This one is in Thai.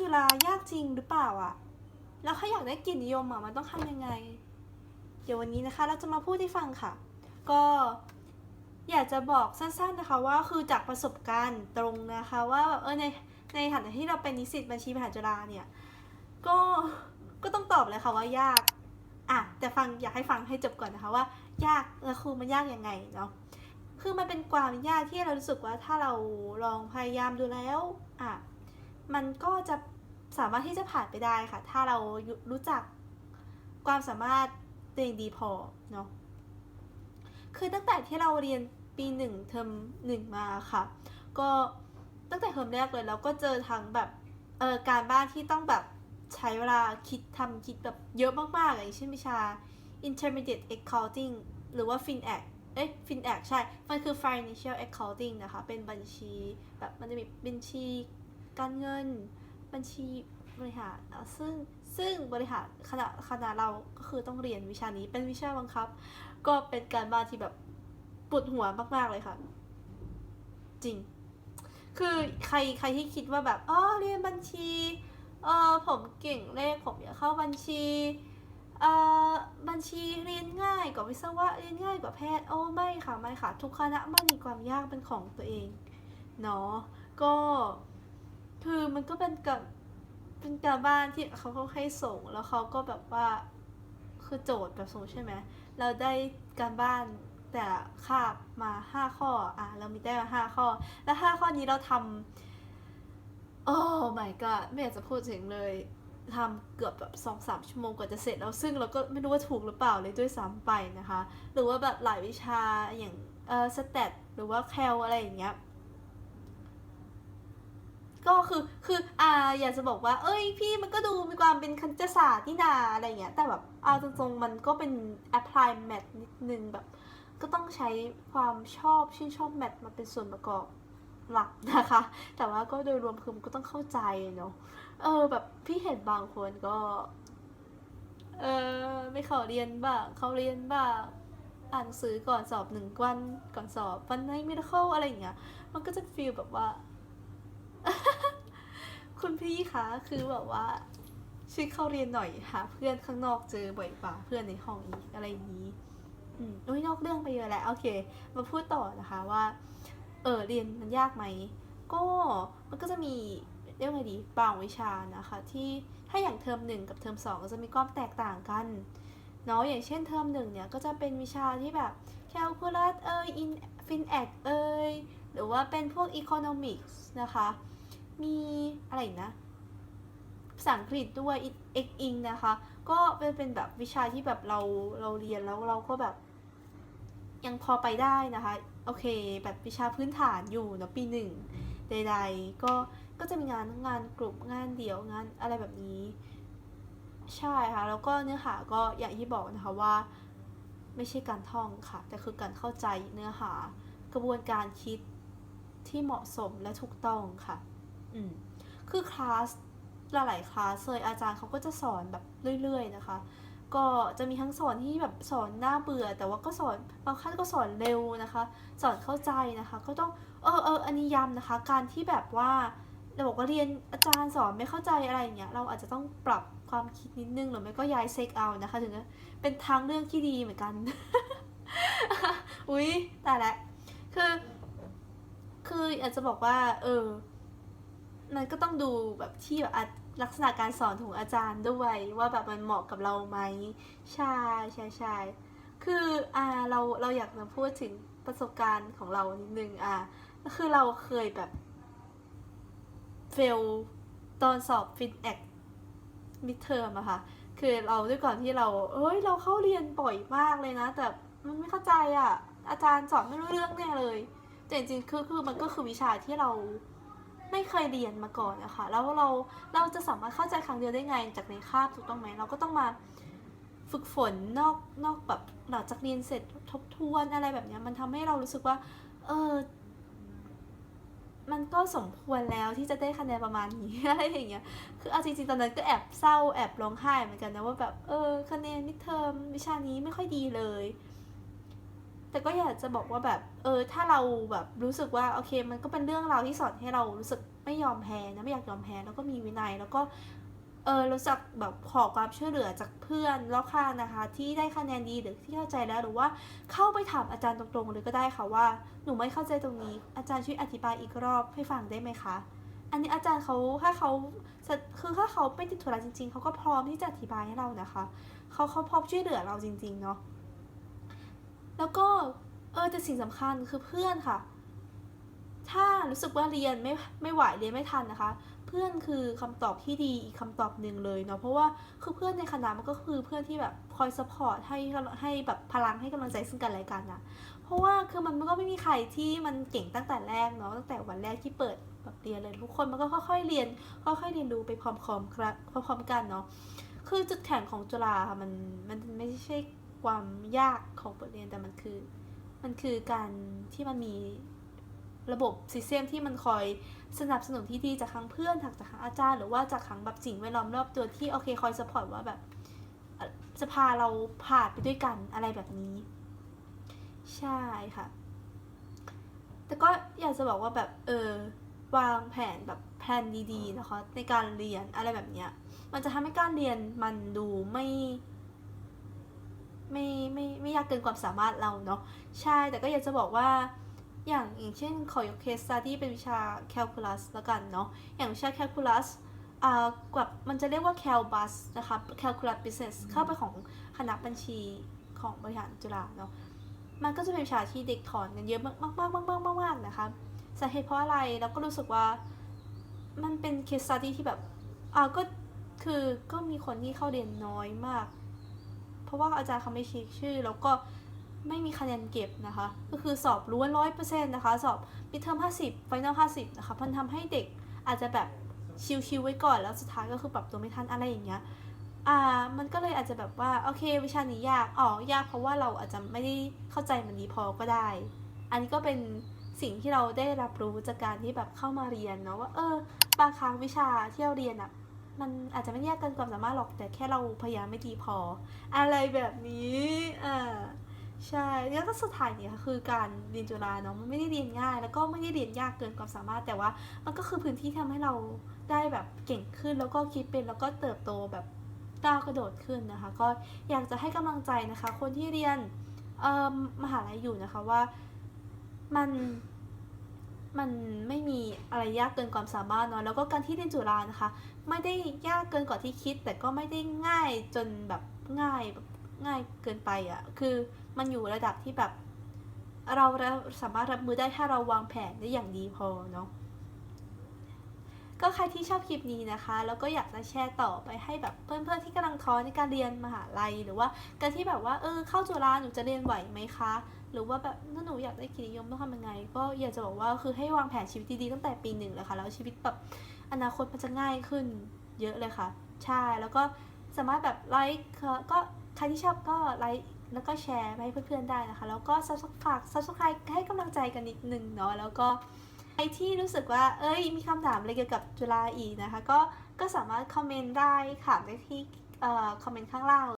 จุฬายากจริงหรือเปล่าอะแล้วถ้าอยากได้เกียรตินิยมอะมันต้องทำยังไง เดี๋ยววันนี้นะคะ เราจะมาพูดให้ฟังค่ะ ก็อยากจะบอกสั้นๆนะคะว่าคือจากประสบการณ์ตรงนะคะว่าแบบเออในในฐานะที่เราเป็นนิสิตบัญชีมหาจุฬาเนี่ยก็ก็ต้องตอบเลยค่ะว่ายากอะแต่ฟังอยากให้ฟังให้จบก่อนนะคะว่า ยากแล้วคือมันยากยังไงเนาะคือมันเป็นความยากที่เรารู้สึกว่าถ้าเราลองพยายามดูแล้วอะ มันก็จะสามารถที่จะผ่านไปได้ค่ะ ถ้าเรารู้จักความสามารถตัวเองดีพอเนาะคือตั้งแต่ที่เราเรียนปีหนึ่งเทอมหนึ่งมาค่ะ ก็ตั้งแต่เทอมแรกเลยเราก็เจอทั้งแบบเออการบ้านที่ต้องแบบใช้เวลาคิดทำคิดแบบเยอะมากๆอย่างเช่นวิชา intermediate accounting หรือว่า FinAc เอ้ย FinAc ใช่ มันคือ financial accounting นะคะ เป็นบัญชีแบบมันจะมีบัญชี การเงินบัญชีบริหารซึ่งซึ่งบริหารขณะขณะเราก็คือต้องเรียนวิชานี้เป็นวิชาบังคับ ก็เป็นการบ้านที่แบบปวดหัวมากๆเลยค่ะ จริง คือใครใครที่คิดว่าแบบอ๋อเรียนบัญชีเออผมเก่งเลขผมอยากเข้าบัญชีเอ่อบัญชีเรียนง่ายกว่าวิศวะเรียนง่ายกว่าแพทย์โอ้ไม่ค่ะไม่ค่ะ ทุกคณะมันมีความยากเป็นของตัวเองเนาะก็ คือมันก็เป็นกับเป็นการบ้านที่เขาเขาให้ส่งแล้วเขาก็แบบว่าคือโจทย์แบบส่งใช่ไหมเราได้การบ้านแต่คาบมาห้าข้ออะเรามีได้มาห้าข้อ แล้วห้าข้อนี้เราทำโอ้ my god ไม่อยากจะพูดถึงเลยทำเกือบแบบสองสามชั่วโมงกว่าจะเสร็จแล้วซึ่งเราก็ไม่รู้ว่าถูกหรือเปล่าเลยด้วยซ้ำไปนะคะ หรือว่าแบบหลายวิชาอย่างเออสแตทหรือว่าแคลอะไรอย่างเงี้ย ก็คือคืออ่าอยากจะบอกว่า เอ้ยพี่มันก็ดูมีความเป็นคณิตศาสตร์นี่นาอะไรเงี้ยแต่แบบเอาตรงๆมันก็เป็น apply math นิดนึงแบบ ก็ต้องใช้ความชอบชื่นชอบแมทมาเป็นส่วนประกอบหลักนะคะ แต่ว่าก็โดยรวมคือมันก็ต้องเข้าใจเนาะเออแบบพี่เห็นบางคนก็ เออไม่เข้าเรียนบ้างเข้าเรียนบ้างอ่านหนังสือก่อนสอบหนึ่งวันก่อนสอบวันไหนไม่ได้เข้าอะไรอย่างเงี้ยมันก็จะฟีลแบบว่า คุณพี่คะ คือแบบว่าช่วยเข้าเรียนหน่อยหาเพื่อนข้างนอกเจอบ่อยกว่าเพื่อนในห้องอีกอะไรอย่างนี้ อืมโอ้ยนอกเรื่องไปเยอะแล้วโอเค มาพูดต่อนะคะว่า เออเรียนมันยากไหม ก็มันก็จะมีเรียกไงดีบางวิชานะคะ ที่ถ้าอย่างเทอมหนึ่งกับเทอมสองก็จะมีความแตกต่างกันเนาะอย่างเช่นเทอมหนึ่งเนี่ยก็จะเป็นวิชาที่แบบแคลคูลัสเอยอินฟินแอดเอยหรือว่าเป็นพวกอีโคโนมิกส์นะคะ มีอะไรนะภาษาอังกฤษด้วยเอกอิงนะคะ ก็เป็นเป็นแบบวิชาที่แบบเราเราเรียนแล้วเราก็แบบ ยังพอไปได้นะคะ โอเค แบบวิชาพื้นฐานอยู่เนะปีหนึ่งใดๆก็ก็จะมีงานงานกลุ่มงานเดี่ยวงานอะไรแบบนี้ ใช่ค่ะ แล้วก็เนื้อหาก็อย่างที่บอกนะคะว่า ไม่ใช่การท่องค่ะ แต่คือการเข้าใจเนื้อหากระบวนการคิดที่เหมาะสมและถูกต้องค่ะ อืมคือคลาสหลายๆคลาสเลยอาจารย์เขาก็จะสอนแบบเรื่อย ๆ นะคะ ก็จะมีทั้งสอนที่แบบสอนน่าเบื่อ แต่ว่าก็สอนบางขั้นก็สอนเร็วนะคะ สอนเข้าใจนะคะ ก็ต้องเออเอออันนี้ย้ำนะคะ การที่แบบว่าเราบอกว่าเรียนอาจารย์สอนไม่เข้าใจอะไรอย่างเงี้ยเราอาจจะต้องปรับความคิดนิดนึงหรือไม่ก็ย้ายเซกเอานะคะ ถึงจะเป็นทางเลือกที่ดีเหมือนกัน อุ๊ยแต่ละคือ คืออยากจะบอกว่า เออ มันก็ต้องดูแบบที่แบบลักษณะการสอนของอาจารย์ด้วยว่าแบบมันเหมาะกับเราไหมใช่ใช่ใช่คืออ่าเราเราอยากจะพูดถึงประสบการณ์ของเรานิดนึงอะคือเราเคยแบบเฟลตอนสอบฟินแอคมิดเทอมอะค่ะ คือเราด้วยก่อนที่เราเอ้ยเราเข้าเรียนบ่อยมากเลยนะ แต่มันไม่เข้าใจอะอาจารย์สอนไม่รู้เรื่องแน่เลย แต่จริงๆคือคือมันก็คือวิชาที่เรา ไม่เคยเรียนมาก่อนนะคะแล้วเราเราจะสามารถเข้าใจครั้งเดียวได้ไงจากในคาบถูกต้องไหมเราก็ต้องมาฝึกฝนนอกนอกแบบหลังจากเรียนเสร็จทบทวนอะไรแบบเนี้ยมันทำให้เรารู้สึกว่าเออมันก็สมควรแล้วที่จะได้คะแนนประมาณนี้อะไรอย่างเงี้ย คือเอาจริงๆตอนนั้นก็แอบเศร้าแอบร้องไห้เหมือนกันนะว่าแบบเออคะแนนมิดเทอมวิชานี้ไม่ค่อยดีเลย แต่ก็อยากจะบอกว่าแบบ เออ ถ้าเราแบบรู้สึกว่าโอเค มันก็เป็นเรื่องราวที่สอนให้เรารู้สึกไม่ยอมแพ้นะไม่อยากยอมแพ้แล้วก็มีวินัยแล้วก็เออรู้จักแบบขอความช่วยเหลือจากเพื่อนรอบข้างนะคะ ที่ได้คะแนนดีหรือที่เข้าใจแล้วหรือว่าเข้าไปถามอาจารย์ตรงๆเลยก็ได้ค่ะว่า หนูไม่เข้าใจตรงนี้ อาจารย์ช่วยอธิบายอีกรอบให้ฟังได้ไหมคะ อันนี้อาจารย์เขาถ้าเขาคือถ้าเขาไม่ติดธุระจริง ๆเขาก็พร้อมที่จะอธิบายให้เรานะคะเขาเขาพร้อมช่วยเหลือเราจริง ๆ เนาะ แล้วก็เออแต่สิ่งสำคัญคือเพื่อนค่ะ ถ้ารู้สึกว่าเรียนไม่ไม่ไหวเรียนไม่ทันนะคะ เพื่อนคือคำตอบที่ดีอีกคำตอบหนึ่งเลยเนาะเพราะว่าคือเพื่อนในคณะมันก็คือเพื่อนที่แบบคอยสปอร์ตให้ให้แบบพลังให้กำลังใจซึ่งกันและกันนะเพราะว่าคือมันก็ไม่มีใครที่มันเก่งตั้งแต่แรกเนาะตั้งแต่วันแรกที่เปิดแบบเรียนเลยทุกคนมันก็ค่อยๆเรียนค่อยๆเรียนรู้ไปพร้อมๆกันพร้อมๆกันเนาะคือจุดแข็งของจุฬาค่ะมันมันไม่ใช่ ความยากของบทเรียนแต่มันคือ มันคือการที่มันมีระบบซิสเต็มที่มันคอยสนับสนุนที่ดีจากทางเพื่อนจากจากทางอาจารย์หรือว่าจากทางแบบสิ่งแวดล้อมรอบตัวที่โอเคคอยสปอร์ตว่าแบบจะพาเราผ่านไปด้วยกันอะไรแบบนี้ ใช่ค่ะ แต่ก็อยากจะบอกว่าแบบเออวางแผนแบบแผนดีๆนะคะในการเรียนอะไรแบบเนี้ยมันจะทำให้การเรียนมันดูไม่ ไม่ไม่ไม่ยากเกินความสามารถเราเนาะใช่แต่ก็อยากจะบอกว่าอย่างอย่างเช่นขอยกเคส study เป็นวิชา calculus แล้วกันเนาะอย่างวิชา calculus อ่าแบบมันจะเรียกว่า calbus นะคะ calculus business เข้าไปของคณะบัญชีของบริหารจุฬาเนาะมันก็จะเป็นวิชาที่เด็กถอนกันเยอะมากมากมากมากมากมากนะคะสาเหตุเพราะอะไรแล้วก็รู้สึกว่ามันเป็น case study ที่แบบอ่าก็คือก็มีคนที่เข้าเรียนน้อยมากเพ ราะว่าอาจารย์เขาไม่เช็คชื่อ แล้วก็ไม่มีคะแนนเก็บนะคะ ก็คือสอบล้วนร้อยเปอร์เซ็นต์นะคะ สอบมิดเทอมห้าสิบไฟนอลห้าสิบนะคะมันทำให้เด็กอาจจะแบบชิวๆไว้ก่อน แล้วสุดท้ายก็คือปรับตัวไม่ทันอะไรอย่างเงี้ย อ่า มันก็เลยอาจจะแบบว่า โอเค วิชานี้ยาก อ๋อ ยากเพราะว่าเราอาจจะไม่ได้เข้าใจมันดีพอก็ได้ อันนี้ก็เป็นสิ่งที่เราได้รับรู้จากการที่แบบเข้ามาเรียนเนาะว่า เออ บางครั้งวิชาที่เราเรียนอะ มันอาจจะไม่ยากเกินความสามารถหรอกแต่แค่เราพยายามไม่ดีพอ อะไรแบบนี้อ่าใช่แล้วก็สุดท้ายเนี่ยคือการเรียนจุฬาเนาะมันไม่ได้เรียนง่าย แล้วก็ไม่ได้เรียนยากเกินความสามารถแต่ว่า มันก็คือพื้นที่ที่ทำให้เราได้แบบเก่งขึ้นแล้วก็คิดเป็นแล้วก็เติบโตแบบก้าวกระโดดขึ้นนะคะ ก็อยากจะให้กำลังใจนะคะ คนที่เรียนเอ่อมหาลัยอยู่นะคะว่ามัน มันไม่มีอะไรยากเกินความสามารถเนาะแล้วก็การที่เรียนจุฬานะคะ ไม่ได้ยากเกินกว่าที่คิด แต่ก็ไม่ได้ง่ายจนแบบง่ายแบบง่ายเกินไปอะ่ะคือมันอยู่ระดับที่แบบ เราสามารถรับมือได้ถ้าเราวางแผนได้อย่างดีพอเนาะ ก็ใครที่ชอบคลิปนี้นะคะ แล้วก็อยากจะแชร์ต่อไปให้แบบเพื่อนๆที่กำลังท้อในการเรียนมหาลัย หรือว่าการที่แบบว่าเออเข้าจุฬาหนูจะเรียนไหวไหมคะ หรือว่าแบบถ้าหนูอยากได้เกียรตินิยมต้องทำยังไง ก็อยากจะบอกว่าคือให้วางแผนชีวิตดีๆตั้งแต่ปีหนึ่งเลยค่ะ แล้วชีวิตแบบอนาคตมันจะง่ายขึ้นเยอะเลยค่ะ ใช่แล้วก็สามารถแบบไลค์ก็ใครที่ชอบก็ไลค์แล้วก็แชร์ไปให้เพื่อนๆได้นะคะ แล้วก็ฝาก subscribe ให้กำลังใจกันนิดนึงเนาะแล้วก็ ใครที่รู้สึกว่า เอ้ย มีคำถามอะไรเกี่ยวกับจุฬาอีกนะคะ ก็ ก็สามารถคอมเมนต์ได้ค่ะได้ที่คอมเมนต์ข้างล่าง